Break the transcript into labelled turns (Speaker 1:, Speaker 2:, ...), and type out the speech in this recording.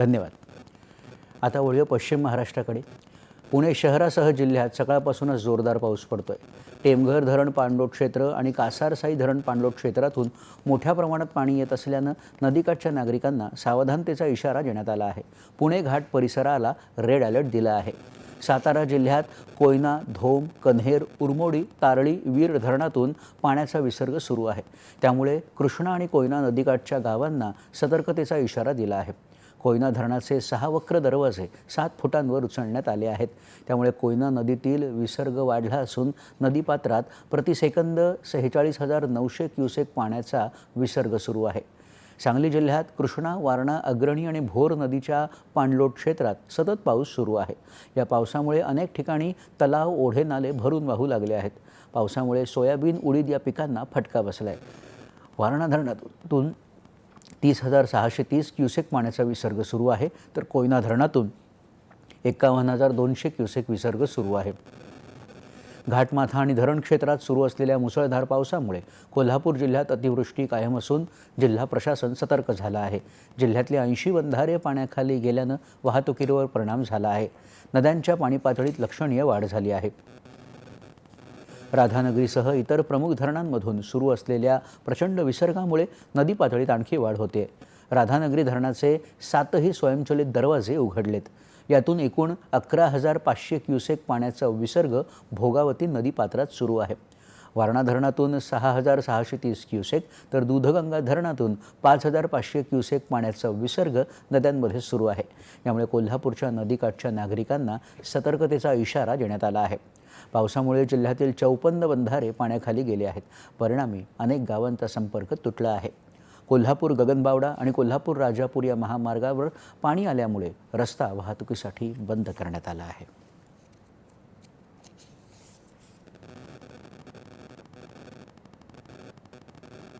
Speaker 1: धन्यवाद. आता वळूया पश्चिम महाराष्ट्राकडे. पुणे शहरासह जिल्ह्यात सकाळपासूनच जोरदार पाऊस पडतो आहे टेमघर धरण पाणलोट क्षेत्र आणि कासारसाई धरण पाणलोट क्षेत्रातून मोठ्या प्रमाणात पाणी येत असल्यानं नदीकाठच्या नागरिकांना सावधानतेचा इशारा देण्यात आला आहे. पुणे घाट परिसराला रेड अलर्ट दिला आहे. सातारा जिल्ह्यात कोयना धोम कन्हेर उरमोडी तारळी वीर धरणातून पाण्याचा विसर्ग सुरू आहे. त्यामुळे कृष्णा आणि कोयना नदीकाठच्या गावांना सतर्कतेचा इशारा दिला आहे. कोयना धरणाचे सहा वक्र दरवाजे सात फुटांवर उचलण्यात आले आहेत. त्यामुळे कोयना नदीतील विसर्ग वाढला असून नदीपात्रात प्रतिसेकंद सेहेचाळीस हजार नऊशे क्युसेक पाण्याचा विसर्ग सुरू आहे. सांगली जिल्ह्यात कृष्णा वारणा अग्रणी आणि भोर नदीच्या पाणलोट क्षेत्रात सतत पाऊस सुरू आहे. या पावसामुळे अनेक ठिकाणी तलाव ओढे नाले भरून वाहू लागले आहेत. पावसामुळे सोयाबीन उडीद या पिकांना फटका बसला आहे वारणा धरणातून तीस हजार सहाशे तीस क्युसेक पाण्याचा विसर्ग सुरू आहे. तर कोयना धरणातून एकावन्न हजार दोनशे क्युसेक विसर्ग सुरू आहे. घाटमाथा आणि धरण क्षेत्रात सुरू असलेल्या मुसळधार पावसामुळे कोल्हापूर जिल्ह्यात अतिवृष्टी कायम असून जिल्हा प्रशासन सतर्क झालं आहे. जिल्ह्यातले ऐंशी बंधारे पाण्याखाली गेल्यानं वाहतुकीवर परिणाम झाला आहे. नद्यांच्या पाणी पातळीत लक्षणीय वाढ झाली आहे. राधानगरीसह इतर प्रमुख धरणांमधून सुरू असलेल्या प्रचंड विसर्गामुळे नदी पातळीत आणखी वाढ होते. राधानगरी धरणाचे सातही स्वयंचलित दरवाजे उघडलेत. यातून एकूण अकरा हजार पाचशे क्युसेक पाण्याचा विसर्ग भोगावती नदीपात्रात सुरू आहे. वारणा धरणातून सहा हजार सहाशे तीस क्युसेक तर दूधगंगा धरणातून पाच हजार पाचशे क्युसेक पाण्याचा विसर्ग नद्यांमध्ये सुरू आहे. यामुळे कोल्हापूरच्या नदीकाठच्या नागरिकांना सतर्कतेचा इशारा देण्यात आला आहे. पावसामुळे जिल्ह्यातील चौपन्न बंधारे पाण्याखाली गेले आहेत. परिणामी अनेक गावांचा संपर्क तुटला आहे. कोल्हापूर गगनबावडा आणि कोल्हापूर राजापूर या महामार्गावर पाणी आल्यामुळे रस्ता वाहतुकीसाठी बंद करण्यात आला आहे.